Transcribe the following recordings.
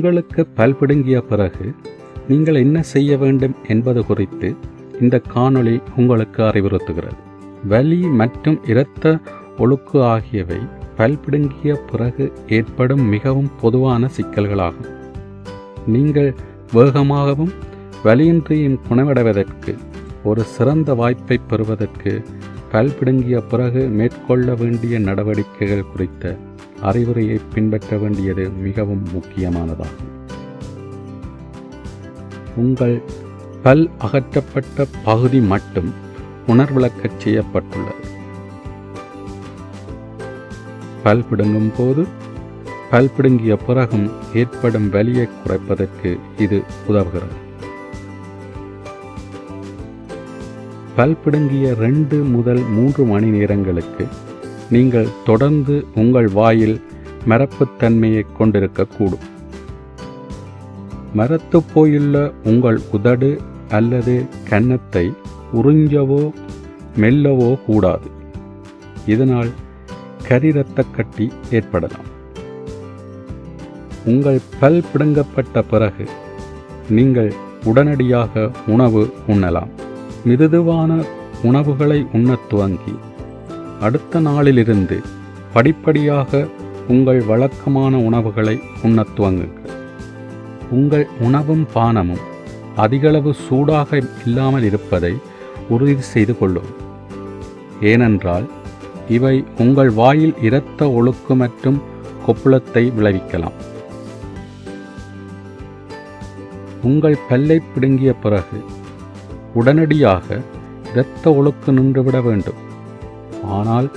உங்களுக்கு பல் பிடுங்கிய பிறகு நீங்கள் என்ன செய்ய வேண்டும் என்பது குறித்து இந்த காணொளி உங்களுக்கு அறிவுறுத்துகிறது. வலி மற்றும் இரத்த ஒழுக்கு ஆகியவை பல் பிடுங்கிய பிறகு ஏற்படும் மிகவும் பொதுவான சிக்கல்களாகும். நீங்கள் வேகமாகவும் வலியின்றியும் குணமடைவதற்கு ஒரு சிறந்த வாய்ப்பை பெறுவதற்கு பல் பிடுங்கிய பிறகு மேற்கொள்ள வேண்டிய நடவடிக்கைகள் குறித்த அறிவுரையை பின்பற்ற வேண்டியது மிகவும் முக்கியமானதாகும். உங்கள் பல் அகற்றப்பட்ட பகுதி மட்டும் உணர்விளக்கச் செய்யப்பட்டுள்ளது. பல் பிடுங்கும் போது பல் பிடுங்கிய பிறகும் ஏற்படும் வலியை குறைப்பதற்கு இது உதவுகிறது. பல் பிடுங்கிய ரெண்டு முதல் மூன்று மணி நேரங்களுக்கு நீங்கள் தொடர்ந்து உங்கள் வாயில் மரப்புத்தன்மையை கொண்டிருக்கக்கூடும். மரத்து போயுள்ள உங்கள் உதடு அல்லது கன்னத்தை உறிஞ்சவோ மெல்லவோ கூடாது. இதனால் கரிரத்த கட்டி ஏற்படலாம். உங்கள் பல் பிடுங்கப்பட்ட பிறகு நீங்கள் உடனடியாக உணவு உண்ணலாம். மிருதுவான உணவுகளை உண்ணத் துவங்கி அடுத்த நாளிலிருந்து படிப்படியாக உங்கள் வழக்கமான உணவுகளை உண்ணத் துவங்குங்கள். உங்கள் உணவும் பானமும் அதிகளவு சூடாக இல்லாமல் இருப்பதை உறுதி செய்து கொள்ளும். ஏனென்றால் இவை உங்கள் வாயில் இரத்த ஒழுக்கு மற்றும் கொப்புளத்தை விளைவிக்கலாம். உங்கள் பல்லை பிடுங்கிய பிறகு உடனடியாக இரத்த ஒழுக்கு நின்றுவிட வேண்டும். ஆனால்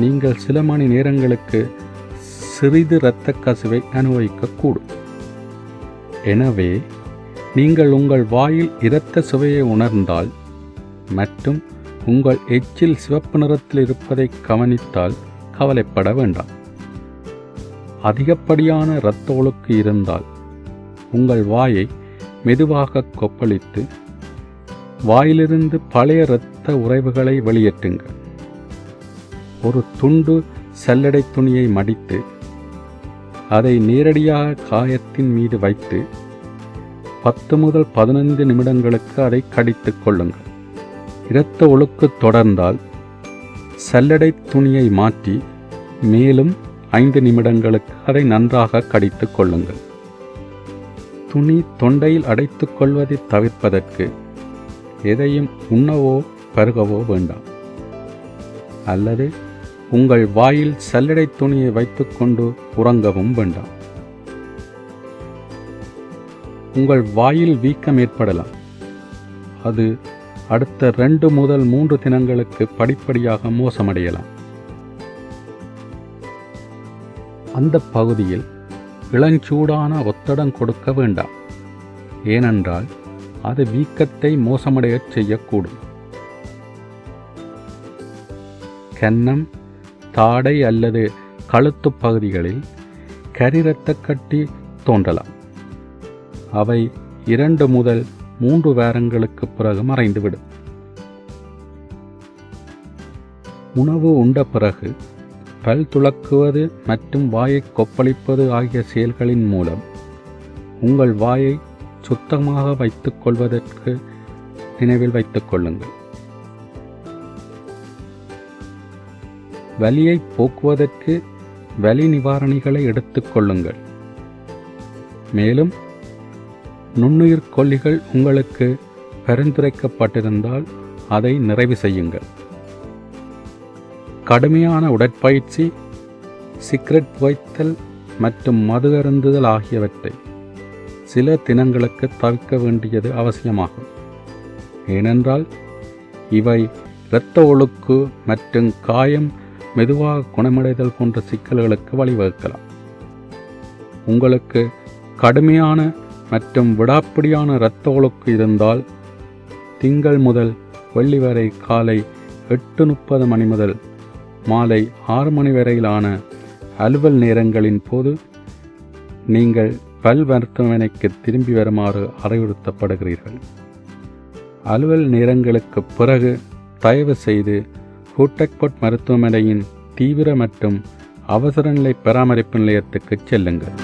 நீங்கள் சில மணி நேரங்களுக்கு சிறிது இரத்த கசிவை அனுபவிக்கக்கூடும். எனவே நீங்கள் உங்கள் வாயில் இரத்த சுவையை உணர்ந்தால் மற்றும் உங்கள் எச்சில் சிவப்பு நிறத்தில் இருப்பதை கவனித்தால் கவலைப்பட வேண்டாம். அதிகப்படியான இரத்த ஒழுக்கு இருந்தால் உங்கள் வாயை மெதுவாக கொப்பளித்து வாயிலிருந்து பழைய இரத்த உறைவுகளை வெளியேற்றுங்கள். ஒரு துண்டு சல்லடை துணியை மடித்து அதை நேரடியாக காயத்தின் மீது வைத்து பத்து முதல் பதினைந்து நிமிடங்களுக்கு அதை கடித்து கொள்ளுங்கள். இரத்த ஒழுக்கு தொடர்ந்தால் சல்லடை துணியை மாற்றி மேலும் ஐந்து நிமிடங்களுக்கு அதை நன்றாக கடித்து கொள்ளுங்கள். துணி தொண்டையில் அடைத்துக் கொள்வதை தவிர்ப்பதற்கு எதையும் உண்ணவோ பருகவோ வேண்டாம். அல்லது உங்கள் வாயில் சல்லடை துணியை வைத்துக்கொண்டு உறங்கவும் வேண்டாம். உங்கள் வாயில் வீக்கம் ஏற்படலாம். அது அடுத்த ரெண்டு முதல் மூன்று தினங்களுக்கு படிப்படியாக மோசமடையலாம். அந்த பகுதியில் இளஞ்சூடான ஒத்தடம் கொடுக்க வேண்டாம். ஏனென்றால் அது வீக்கத்தை மோசமடையச் செய்யக்கூடும். கன்னம் தாடை அல்லது கழுத்து பகுதிகளில் கரிரத்தக் கட்டி தோன்றலாம். அவை இரண்டு முதல் மூன்று வாரங்களுக்கு பிறகு மறைந்துவிடும். உணவு உண்ட பிறகு பல் துளக்குவது மற்றும் வாயை கொப்பளிப்பது ஆகிய செயல்களின் மூலம் உங்கள் வாயை சுத்தமாக வைத்துக் கொள்வதற்கு நினைவில் வைத்துக் கொள்ளுங்கள் வலியை போக்குவதற்கு வலி நிவாரணிகளை எடுத்துக் கொள்ளுங்கள் மேலும் நுண்ணுயிர் கொல்லிகள் உங்களுக்கு பரிந்துரைக்கப்பட்டிருந்தால் அதை நிறைவு செய்யுங்கள். கடுமையான உடற்பயிற்சி சிகரெட் புகைத்தல் மற்றும் மது அருந்துதல் ஆகியவற்றை சில தினங்களுக்கு தவிர்க்க வேண்டியது அவசியமாகும். ஏனென்றால் இவை இரத்த ஒழுக்கு மற்றும் காயம் மெதுவாக குணமடைதல் போன்ற சிக்கல்களுக்கு வழிவகுக்கலாம். உங்களுக்கு கடுமையான மற்றும் விடாப்பிடியான இரத்த ஒழுக்கு இருந்தால் திங்கள் முதல் வெள்ளி வரை காலை எட்டு முப்பது மணி முதல் மாலை ஆறு மணி வரையிலான அலுவல் நேரங்களின் போது நீங்கள் பல் மருத்துவமனைக்கு திரும்பி வருமாறு அறிவுறுத்தப்படுகிறீர்கள். அலுவல் நேரங்களுக்கு பிறகு தயவு செய்து ஹூட்டக்பட் மருத்துவமனையின் தீவிர மற்றும் அவசரநிலை பராமரிப்பு நிலையத்துக்கு செல்லுங்கள்.